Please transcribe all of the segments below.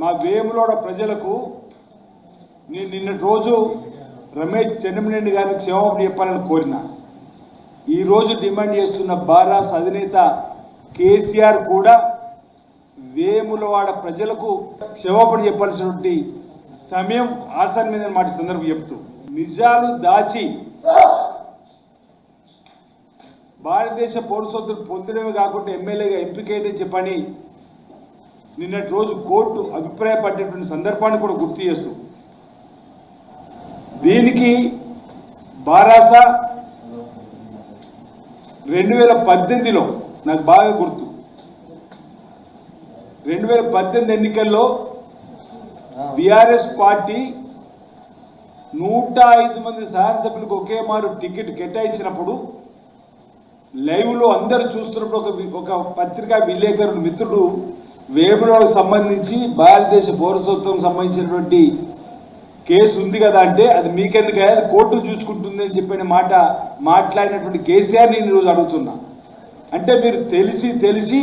మా వేములోడ ప్రజలకు నేను నిన్నటి రోజు రమేష్ చెన్నమనేని గారికి క్షేమం చెప్పాలని కోరిన. ఈరోజు డిమాండ్ చేస్తున్న బారాస్ అధినేత కేసీఆర్ కూడా వేములవాడ ప్రజలకు క్షమాపణ చెప్పాల్సినటువంటి సమయం ఆసన్నమైన మాట సందర్భం చెప్తూ. నిజాలు దాచి భారతదేశ పౌరసత్వం పొందడమే కాకుండా ఎమ్మెల్యేగా ఎంపికైతే చెప్పని నిన్నటి రోజు కోర్టు అభిప్రాయపడ్డటువంటి సందర్భాన్ని కూడా గుర్తు చేస్తూ. దీనికి బారాస రెండు వేల పద్దెనిమిదిలో నాకు బాగా గుర్తు. రెండు వేల పద్దెనిమిది ఎన్నికల్లో బీఆర్ఎస్ పార్టీ నూట ఐదు మంది శాసనసభ్యులకు ఒకే మారు టికెట్ కేటాయించినప్పుడు లైవ్లో అందరూ చూస్తున్నప్పుడు ఒక ఒక పత్రికా విలేకరుడు మిత్రుడు వేములకు సంబంధించి భారతదేశ పౌరసత్వం సంబంధించినటువంటి కేసు ఉంది కదా అంటే అది మీకెందుకు అది కోర్టు చూసుకుంటుంది అని చెప్పిన మాట మాట్లాడినటువంటి కేసీఆర్ నేను ఈరోజు అడుగుతున్నా. అంటే మీరు తెలిసి తెలిసి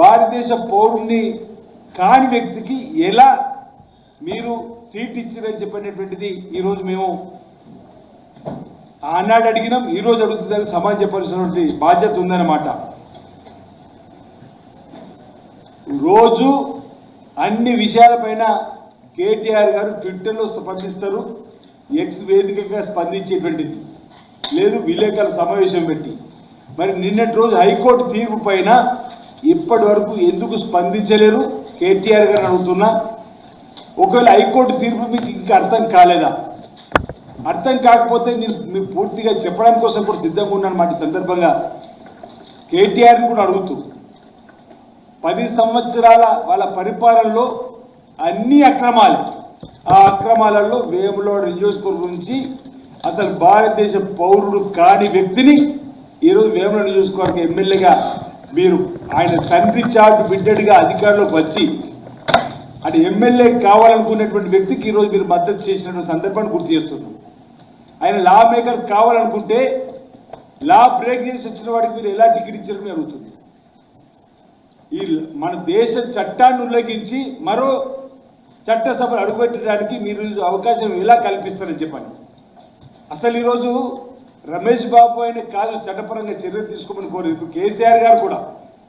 భారతదేశ పౌరుణ్ణి కాని వ్యక్తికి ఎలా మీరు సీట్ ఇచ్చిరని చెప్పినటువంటిది ఈరోజు మేము ఆనాడు అడిగినాం ఈరోజు అడుగుతుందని సమాజం చెప్పాల్సినటువంటి బాధ్యత ఉందన్నమాట. రోజు అన్ని విషయాలపైన కేటీఆర్ గారు ట్విట్టర్లో స్పందిస్తారు. ఎక్స్ వేదికగా స్పందించేటువంటిది. లేదు విలేకరుల సమావేశం పెట్టి. మరి నిన్నటి రోజు హైకోర్టు తీర్పు పైన ఇప్పటి వరకు ఎందుకు స్పందించలేరు? కేటీఆర్ గారు అడుగుతున్నా. ఒకవేళ హైకోర్టు తీర్పు మీకు ఇంకా అర్థం కాలేదా? అర్థం కాకపోతే నేను మీకు పూర్తిగా చెప్పడానికి కోసం కూడా సిద్ధంగా ఉన్నాను మాట సందర్భంగా. కేటీఆర్ని కూడా అడుగుతూ. పది సంవత్సరాల వాళ్ళ పరిపాలనలో అన్ని అక్రమాలు. ఆ అక్రమాలలో వేములోడ నియోజకవర్గం నుంచి అసలు భారతదేశ పౌరుడు కాని వ్యక్తిని ఈరోజు వేములోడ నియోజకవర్గ ఎమ్మెల్యేగా మీరు ఆయన తండ్రి చాటు బిడ్డడిగా అధికారంలోకి వచ్చి అంటే ఎమ్మెల్యే కావాలనుకున్నటువంటి వ్యక్తికి ఈరోజు మీరు మద్దతు చేసినటువంటి సందర్భాన్ని గుర్తు చేస్తున్నాం ఆయన లా మేకర్ కావాలనుకుంటే లా బ్రేక్ చేసి వచ్చిన వాడికి మీరు ఎలా టికెట్ ఇచ్చారని అడుగుతుంది ఈ మన దేశ చట్టాన్ని ఉల్లంఘించి మరో చట్టసభలు అడుగుపెట్టడానికి మీరు అవకాశం ఎలా కల్పిస్తారని చెప్పండి. అసలు ఈరోజు రమేష్ బాబు ఆయన కాదు చట్టపరంగా చర్యలు తీసుకోమని కోరేది ఇప్పుడు కేసీఆర్ గారు కూడా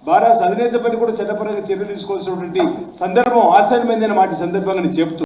భారత అధినేతపై కూడా చట్టపరంగా చర్యలు తీసుకోవాల్సినటువంటి సందర్భం ఆసన్నమైందన్న మాట సందర్భంగా నేను చెప్తూ